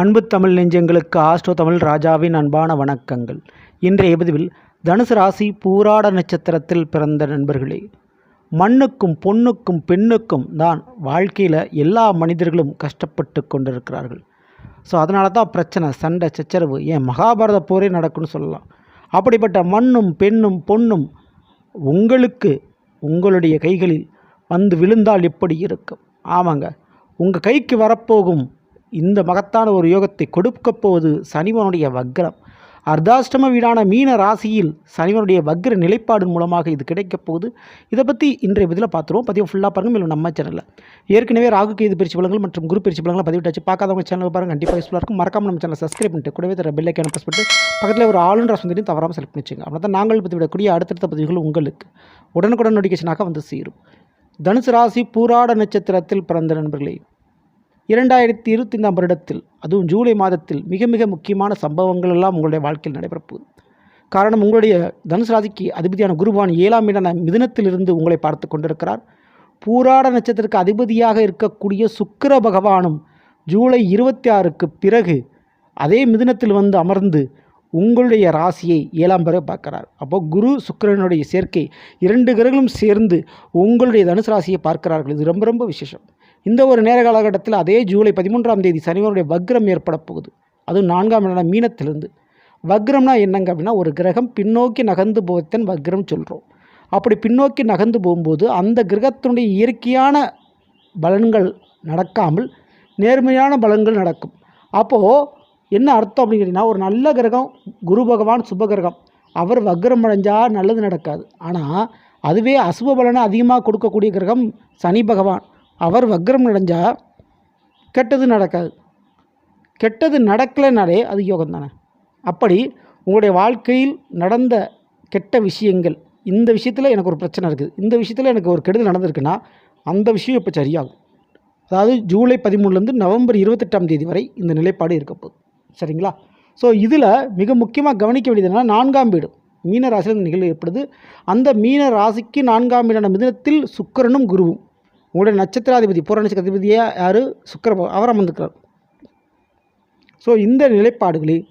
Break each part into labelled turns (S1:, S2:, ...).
S1: அன்பு தமிழ் நெஞ்சங்களுக்கு ஆஸ்ட்ரோ தமிழ் ராஜாவின் அன்பான வணக்கங்கள். இன்றைய பதிவில் தனுசு ராசி பூராட நட்சத்திரத்தில் பிறந்த நண்பர்களே மண்ணுக்கும் பொண்ணுக்கும் பெண்ணுக்கும் தான் வாழ்க்கையில் எல்லா மனிதர்களும் கஷ்டப்பட்டு கொண்டிருக்கிறார்கள். ஸோ அதனால தான் பிரச்சனை சண்டை சச்சரவு ஏன் மகாபாரத போரே நடக்கும்னு சொல்லலாம். அப்படிப்பட்ட மண்ணும் பெண்ணும் பொண்ணும் உங்களுக்கு உங்களுடைய கைகளில் வந்து விழுந்தால் எப்படி இருக்கும்? ஆமாங்க உங்கள் கைக்கு வரப்போகும் இந்த மகத்தான ஒரு யோகத்தை கொடுக்கப் போவது சனிவனுடைய வக்ரம். அர்த்தாஷ்டம வீடான மீன ராசியில் சனிவனுடைய வக்ர நிலைப்பாடு மூலமாக இது கிடைக்கப் போகுது. இதை பற்றி இன்றைய பதிவில் பார்த்துருவோம். பதிவு ஃபுல்லாக பாருங்கள் மேலும் நம்ம சேனலில் ஏற்கனவே ராகு கேது பிரிச்சு பலங்கள் மற்றும் குரு பிரிச்சு பலங்களை பதிவிட்டாச்சு. பார்க்காதவங்க சேனல் பாருங்கள் கண்டிப்பாக யூஸ்ஃபுல்லாக இருக்கும். மறக்காம நம்ம சேனல் சப்ஸ்கிரைப் பண்ணிட்டு கூடவே தர பெல் ஐக்கான ப்ரெஸ் பண்ணிட்டு பக்கத்தில் ஒரு ஆளுநர் சுந்தரியும் தவறாமல் செலக்ட் பண்ணிச்சுங்க அப்படின்னா தான் நாங்கள் பதிவிடக்கூடிய அடுத்தடுத்த பதிவுகள் உங்களுக்கு உடனுக்குடன் நோட்டிஃபிகேஷனாக வந்து சேரும். தனுசு ராசி பூராட நட்சத்திரத்தில் பிறந்த நண்பர்களே இரண்டாயிரத்தி இருபத்தி ஐந்தாம் வருடத்தில் அதுவும் ஜூலை மாதத்தில் மிக மிக முக்கியமான சம்பவங்கள் எல்லாம் உங்களுடைய வாழ்க்கையில் நடைபெறப்போகுது. காரணம் உங்களுடைய தனுசு ராசிக்கு அதிபதியான குருவான் ஏழாம் இடன மிதனத்திலிருந்து உங்களை பார்த்து கொண்டிருக்கிறார். பூராட நட்சத்திரத்துக்கு அதிபதியாக இருக்கக்கூடிய சுக்கிர பகவானும் ஜூலை இருபத்தி ஆறுக்கு பிறகு அதே மிதுனத்தில் வந்து அமர்ந்து உங்களுடைய ராசியை ஏழாம் பெற பார்க்கிறார். அப்போ குரு சுக்கிரனுடைய சேர்க்கை இரண்டு கிரகங்களும் சேர்ந்து உங்களுடைய தனுசு ராசியை பார்க்கிறார்கள். இது ரொம்ப ரொம்ப விசேஷம். இந்த ஒரு நேர காலகட்டத்தில் அதே ஜூலை பதிமூன்றாம் தேதி சனிவனுடைய வக்ரம் ஏற்பட போகுது அதுவும் நான்காம் இடம் மீனத்திலிருந்து. வக்ரம்னா என்னங்க அப்படின்னா ஒரு கிரகம் பின்னோக்கி நகர்ந்து போகத்தன் வக்ரம் சொல்கிறோம் அப்படி பின்னோக்கி நகர்ந்து போகும்போது அந்த கிரகத்தினுடைய இயற்கையான பலன்கள் நடக்காமல் நேர்மையான பலன்கள் நடக்கும். அப்போது என்ன அர்த்தம் அப்படின்னு கேட்டிங்கன்னா ஒரு நல்ல கிரகம் குரு பகவான் சுப கிரகம் அவர் வக்ரம் அடைஞ்சால் நல்லது நடக்காது. ஆனால் அதுவே அசுப பலனை அதிகமாக கொடுக்கக்கூடிய கிரகம் சனி பகவான். அவர் வக்ரம் நடஞ்சால் கெட்டது நடக்காது. கெட்டது நடக்கலைனாலே அது யோகம் தானே. அப்படி உங்களுடைய வாழ்க்கையில் நடந்த கெட்ட விஷயங்கள் இந்த விஷயத்தில் எனக்கு ஒரு பிரச்சனை இருக்குது. இந்த விஷயத்தில் எனக்கு ஒரு கெடுதல் நடந்திருக்குன்னா அந்த விஷயம் இப்போ சரியாகும். அதாவது ஜூலை பதிமூணுலேருந்து நவம்பர் இருபத்தெட்டாம் தேதி வரை இந்த நிலைப்பாடு இருக்க போகுது. சரிங்களா? ஸோ இதில் மிக முக்கியமாக கவனிக்க வேண்டியது என்னென்னா நான்காம் வீடு மீன ராசியில் இந்த நிகழ்வு ஏற்படுது. அந்த மீன ராசிக்கு நான்காம் வீடான மிதனத்தில் சுக்கரனும் குருவும். உங்களுடைய நட்சத்திராதிபதி பூர நட்சத்திராதிபதியாக யார்? சுக்கர அவர் அமர்ந்துக்கிறார். ஸோ இந்த நிலைப்பாடுகளில்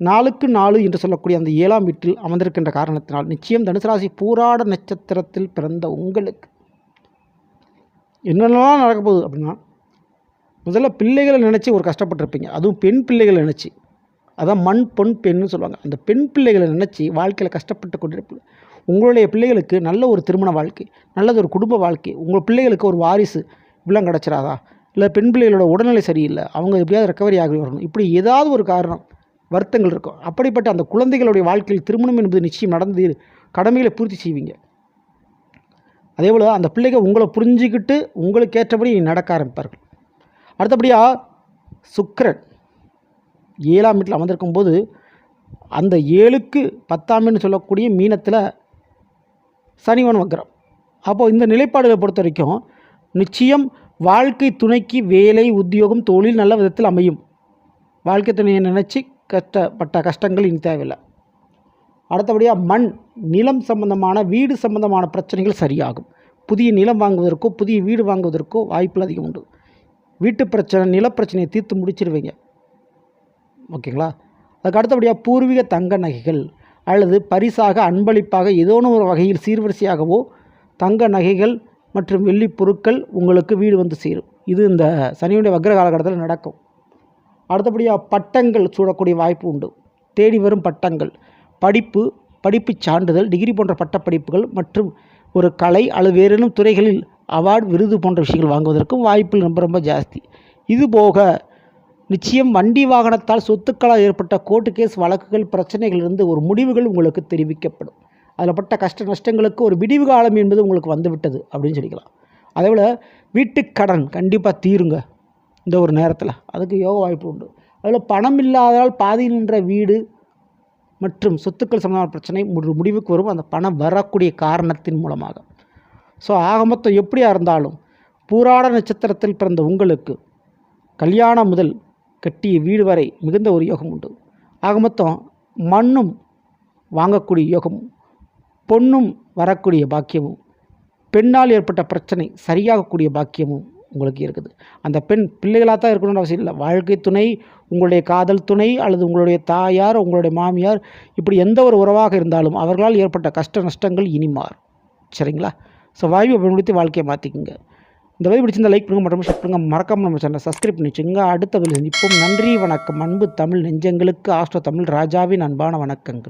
S1: நாலுக்கு நாலு என்று சொல்லக்கூடிய அந்த ஏழாம் வீட்டில் அமர்ந்திருக்கின்ற காரணத்தினால் நிச்சயம் தனுசு ராசி பூராட நட்சத்திரத்தில் பிறந்த உங்களுக்கு என்னென்னலாம் நடக்க போகுது அப்படின்னா முதல்ல பிள்ளைகளை நினச்சி ஒரு கஷ்டப்பட்டிருப்பீங்க. அதுவும் பெண் பிள்ளைகளை நினச்சி. அதான் மண் பொன் பெண்ணுன்னு சொல்லுவாங்க. அந்த பெண் பிள்ளைகளை நினச்சி வாழ்க்கையில் கஷ்டப்பட்டு கொண்டிருப்பீங்க. உங்களுடைய பிள்ளைகளுக்கு நல்ல ஒரு திருமண வாழ்க்கை நல்லது ஒரு குடும்ப வாழ்க்கை உங்கள் பிள்ளைகளுக்கு ஒரு வாரிசு இப்படிலாம் கிடச்சிடாதா இல்லை பெண் பிள்ளைகளோட உடல்நிலை சரியில்லை அவங்க எப்படியாவது ரெக்கவரி ஆகி வரணும். இப்படி ஏதாவது ஒரு காரணம் வருத்தங்கள் இருக்கும். அப்படிப்பட்ட அந்த குழந்தைகளுடைய வாழ்க்கையில் திருமணம் என்பது நிச்சயம் நடந்து கடமைகளை பூர்த்தி செய்வீங்க. அதே போல் அந்த பிள்ளைகள் உங்களை புரிஞ்சுக்கிட்டு உங்களுக்கு ஏற்றபடி நடக்க ஆரம்பிப்பார்கள். அடுத்தபடியாக சுக்கரன் ஏழாம் வீட்டில் அமர்ந்திருக்கும் போது அந்த ஏழுக்கு பத்தாம் வீடுன்னு சொல்லக்கூடிய மீனத்தில் சனிவன் வக்ரம். அப்போது இந்த நிலைப்பாடுகளை பொறுத்த வரைக்கும் நிச்சயம் வாழ்க்கை துணைக்கு வேலை உத்தியோகம் தொழில் நல்ல விதத்தில் அமையும். வாழ்க்கை துணையை நினச்சி கஷ்டப்பட்ட கஷ்டங்கள் இனி தேவையில்லை. அடுத்தபடியாக மண் நிலம் சம்பந்தமான வீடு சம்பந்தமான பிரச்சனைகள் சரியாகும். புதிய நிலம் வாங்குவதற்கோ புதிய வீடு வாங்குவதற்கோ வாய்ப்புகள் அதிகம் உண்டு. வீட்டு பிரச்சனை நிலப்பிரச்சனையை தீர்த்து முடிச்சிருவீங்க. ஓகேங்களா? அதுக்கு அடுத்தபடியாக பூர்வீக தங்க நகைகள் அல்லது பரிசாக அன்பளிப்பாக ஏதோனு ஒரு வகையில் சீர்வரிசையாகவோ தங்க நகைகள் மற்றும் வெள்ளி பொருட்கள் உங்களுக்கு வீடு வந்து சேரும். இது இந்த சனியுடைய வக்ர காலகட்டத்தில் நடக்கும். அடுத்தபடியாக பட்டங்கள் சூடக்கூடிய வாய்ப்பு உண்டு. தேடி வரும் பட்டங்கள் படிப்பு படிப்புச் சான்றிதழ் டிகிரி போன்ற பட்டப்படிப்புகள் மற்றும் ஒரு கலை அல்லது வேறேனும் துறைகளில் அவார்டு விருது போன்ற விஷயங்கள் வாங்குவதற்கும் வாய்ப்புகள் ரொம்ப ரொம்ப ஜாஸ்தி. இது போக நிச்சயம் வண்டி வாகனத்தால் சொத்துக்களால் ஏற்பட்ட கோர்ட்டு கேஸ் வழக்குகள் பிரச்சனைகளிலிருந்து ஒரு முடிவுகள் உங்களுக்கு தெரிவிக்கப்படும். அதில் பட்ட கஷ்ட நஷ்டங்களுக்கு ஒரு விடிவு காலம் என்பது உங்களுக்கு வந்துவிட்டது அப்படின்னு சொல்லிக்கலாம். அதே போல் வீட்டுக் கடன் கண்டிப்பாக தீருங்க இந்த ஒரு நேரத்தில். அதுக்கு யோக வாய்ப்பு உண்டு. அதில் பணம் இல்லாததால் பாதி நின்ற வீடு மற்றும் சொத்துக்கள் சம்பந்தமான பிரச்சனை ஒரு முடிவுக்கு வரும். அந்த பணம் வரக்கூடிய காரணத்தின் மூலமாக. ஸோ ஆக மொத்தம் எப்படியாக இருந்தாலும் பூராட நட்சத்திரத்தில் பிறந்த உங்களுக்கு கல்யாணம் முதல் கட்டிய வீடு வரை மிகுந்த ஒரு யோகம் உண்டு. ஆக மொத்தம் மண்ணும் வாங்கக்கூடிய யோகமும் பொண்ணும் வரக்கூடிய பாக்கியமும் பெண்ணால் ஏற்பட்ட பிரச்சனை சரியாகக்கூடிய பாக்கியமும் உங்களுக்கு இருக்குது. அந்த பெண் பிள்ளைகளாக தான் இருக்கணும்னு அவசியம் இல்லை. வாழ்க்கை துணை உங்களுடைய காதல் துணை அல்லது உங்களுடைய தாயார் உங்களுடைய மாமியார் இப்படி எந்த ஒரு உறவாக இருந்தாலும் அவர்களால் ஏற்பட்ட கஷ்ட நஷ்டங்கள் இனிமார் சரிங்களா? ஸோ வாய்ப்பை பயன்படுத்தி வாழ்க்கையை மாற்றிக்குங்க. இந்த மாதிரி பிடிச்சிருந்த லைக் பண்ணுங்க மற்றும் ஷேர் பண்ணுங்க. மறக்காம நம்ம சேனலை சப்ஸ்கிரைப் பண்ணி வச்சுங்க. அடுத்த வீடியோ சந்திப்போம். நன்றி வணக்கம். அன்பு தமிழ் நெஞ்சங்களுக்கு ஆஸ்ட்ரோ தமிழ் ராஜாவின் அன்பான வணக்கங்கள்.